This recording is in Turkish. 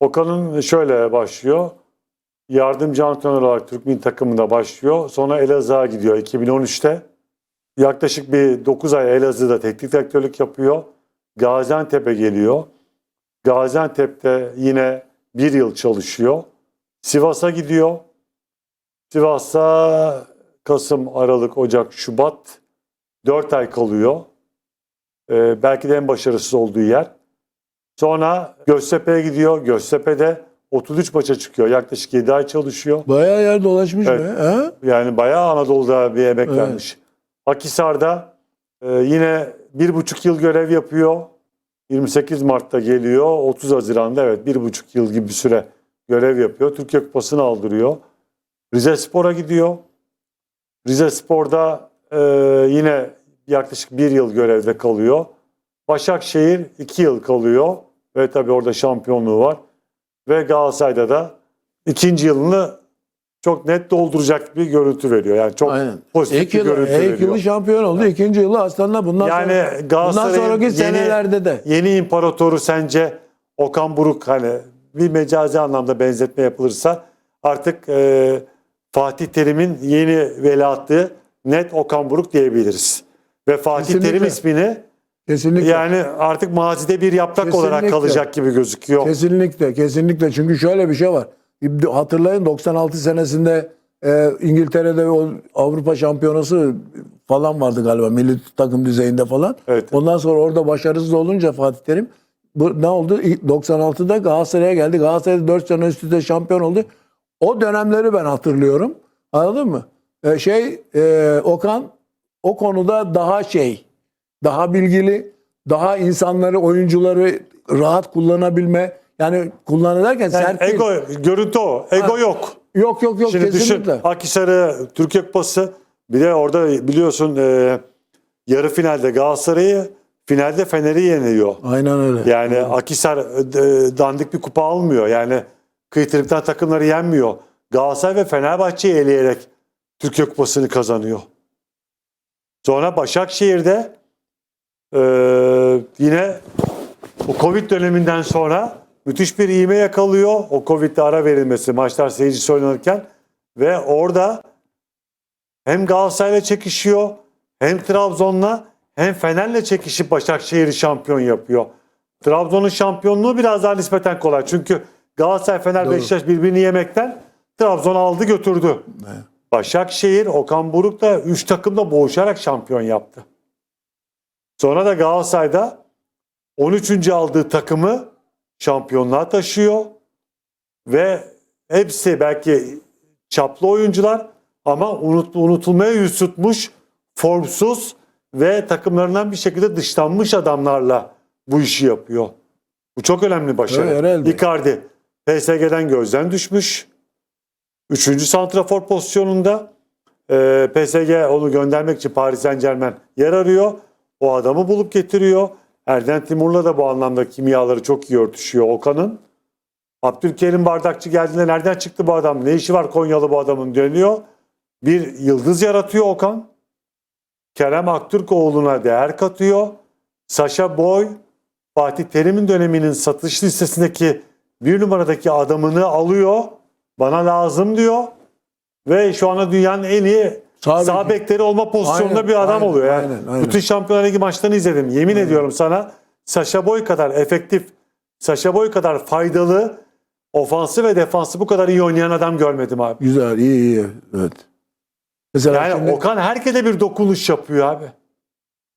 Okan'ın şöyle başlıyor. Yardımcı antrenör olarak Türk milli takımında başlıyor. Sonra Elazığ'a gidiyor 2013'te. Yaklaşık bir 9 ay Elazığ'da teknik direktörlük yapıyor. Gaziantep'e geliyor. Gaziantep'te yine bir yıl çalışıyor. Sivas'a gidiyor. Sivas'ta Kasım, Aralık, Ocak, Şubat 4 ay kalıyor. Ee, belki de en başarısız olduğu yer. Sonra Göztepe'ye gidiyor. Göztepe'de 33 maça çıkıyor. Yaklaşık 7 ay çalışıyor. Bayağı yer dolaşmış Evet. be. Ha? Yani bayağı Anadolu'da bir emek Evet. vermiş. Akisar'da e, yine bir buçuk yıl görev yapıyor. 28 Mart'ta geliyor. 30 Haziran'da evet bir buçuk yıl gibi bir süre görev yapıyor. Türkiye Kupası'nı aldırıyor. Rize Spor'a gidiyor. Rize Spor'da e, yine yaklaşık bir yıl görevde kalıyor. Başakşehir iki yıl kalıyor. Ve tabii orada şampiyonluğu var. Ve Galatasaray'da da ikinci yılını çok net dolduracak bir görüntü veriyor. Yani çok Aynen. pozitif İlk bir görüntü ilk veriyor. yılı şampiyon oldu. ikinci yılı aslında bundan Yani sonra bundan Galatasaray'ın sonraki yeni, senelerde de. yeni imparatoru sence Okan Buruk hani bir mecazi anlamda benzetme yapılırsa artık e, Fatih Terim'in yeni veliahtı net Okan Buruk diyebiliriz. Ve Fatih Kesinlikle. Terim ismini Kesinlikle. yani artık mazide bir yaprak olarak Kesinlikle. kalacak gibi gözüküyor. Kesinlikle, kesinlikle. Çünkü şöyle bir şey var. Hatırlayın 96 senesinde e, İngiltere'de o Avrupa Şampiyonası falan vardı galiba milli takım düzeyinde falan. Evet. Ondan sonra orada başarısız olunca Fatih Terim bu ne oldu? İlk 96'da Galatasaray'a geldi. Galatasaray'da 4 sene üst üste şampiyon oldu. O dönemleri ben hatırlıyorum. Anladın mı? E, şey e, Okan o konuda daha şey, daha bilgili, daha insanları, oyuncuları rahat kullanabilme. Yani kullanırken Yani sert değil. ego, görüntü o. Ego Ha. yok. Yok yok yok Şimdi düşün kesinlikle. Akhisar'ı Türkiye Kupası bir de orada biliyorsun e, yarı finalde Galatasaray'ı finalde Fener'i yeniyor. Aynen öyle. Yani Akhisar e, dandik bir kupa almıyor. Yani kıytırıktan takımları yenmiyor. Galatasaray ve Fenerbahçe'yi eleyerek Türkiye Kupası'nı kazanıyor. Sonra Başakşehir'de yine bu Covid döneminden sonra müthiş bir iğme yakalıyor. O Covid'de ara verilmesi maçlar seyircisi oynanırken ve orada hem Galatasaray'la çekişiyor hem Trabzon'la hem Fener'le çekişip Başakşehir'i şampiyon yapıyor. Trabzon'un şampiyonluğu biraz daha nispeten kolay. Çünkü Galatasaray, Fener, Doğru. Beşiktaş birbirini yemekten Trabzon aldı götürdü. Evet. Başakşehir, Okan Buruk da 3 takımda boğuşarak şampiyon yaptı. Sonra da Galatasaray'da 13. aldığı takımı şampiyonluğa taşıyor. Ve hepsi belki çaplı oyuncular ama unut, unutulmaya yüz tutmuş, formsuz ve takımlarından bir şekilde dışlanmış adamlarla bu işi yapıyor. Bu çok önemli başarı. Evet. Icardi PSG'den gözden düşmüş. Üçüncü santrafor pozisyonunda e, PSG onu göndermek için Paris Saint Germain yer arıyor. O adamı bulup getiriyor. Erden Timur'la da bu anlamda kimyaları çok iyi örtüşüyor Okan'ın. Abdülkerim Bardakçı geldiğinde nereden çıktı bu adam? Ne işi var Konyalı bu adamın dönüyor. Bir yıldız yaratıyor Okan. Kerem Aktürkoğlu'na değer katıyor. Saşa Boy, Fatih Terim'in döneminin satış listesindeki bir numaradaki adamını alıyor. Bana lazım diyor. Ve şu anda dünyanın en iyi Sağ sağ, bek- bekleri olma pozisyonunda Aynen, bir adam aynen, oluyor. Yani aynen, aynen. Bütün Şampiyonlar Ligi maçlarını izledim. Yemin ediyorum sana Saşa Boy kadar efektif, Saşa Boy kadar faydalı, ofansı ve defansı bu kadar iyi oynayan adam görmedim abi. Güzel, iyi iyi. Evet. Mesela Yani şimdi Okan herkese bir dokunuş yapıyor abi.